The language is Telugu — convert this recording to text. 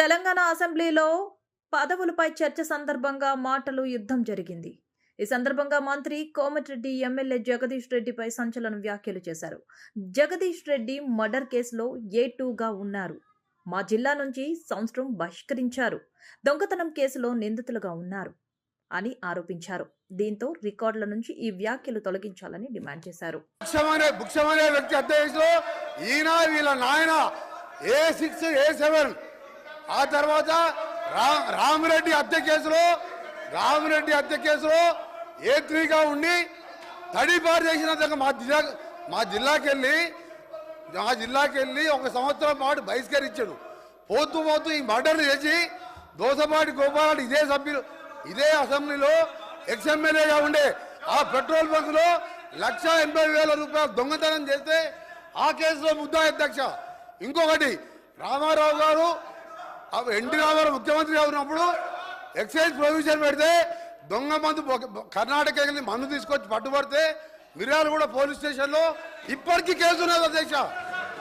తెలంగాణ అసెంబ్లీలో పదవులపై చర్చ సందర్భంగా మాటలు యుద్ధం జరిగింది. ఈ సందర్భంగా మంత్రి కోమటిరెడ్డి ఎమ్మెల్యే జగదీష్ రెడ్డిపై సంచలన వ్యాఖ్యలు చేశారు. జగదీష్ రెడ్డి మర్డర్ కేసులో ఏ టూగా ఉన్నారు? మా జిల్లా నుంచి సంవత్సరం బహిష్కరించారు. దొంగతనం కేసులో నిందితులుగా ఉన్నారు అని ఆరోపించారు. దీంతో రికార్డుల నుంచి ఈ వ్యాఖ్యలు తొలగించాలని డిమాండ్ చేశారు. వ్యక్తి ఈయన వీళ్ళ నాయన. ఏ సిక్స్ ఏ సెవెన్ ఆ తర్వాత రా రామిరెడ్డి హత్య కేసులో రామిరెడ్డి హత్య కేసులో ఏ త్రీగా ఉండి తడిపారు చేసినందుకు మా జిల్లా మా జిల్లాకి వెళ్ళి మా జిల్లాకి వెళ్ళి ఒక సంవత్సరం పాటు బహిష్కరించాడు. పోతూ పోతూ ఈ మర్డర్ చేసి దోసపాటి గోపాలరెడ్డి ఇదే సభ్యులు ఇదే అసెంబ్లీలో ఎక్స్ఎమ్మెల్యేగా ఉండే ఆ పెట్రోల్ బంకులో లక్ష ఎనభై వేల రూపాయలు దొంగతనం చేస్తే ఆ కేసులో ముద్దా అధ్యక్ష. ఇంకొకటి రామారావు గారు ఎన్టీ రామారావు ముఖ్యమంత్రిగా ఉన్నప్పుడు ఎక్సైజ్ ప్రొవిజన్ పెడితే దొంగ మందు కర్ణాటక మందు తీసుకొచ్చి పట్టుబడితే మిర్యాలగూడ పోలీస్ స్టేషన్లో ఇప్పటికీ కేసు ఉన్నది అధ్యక్ష.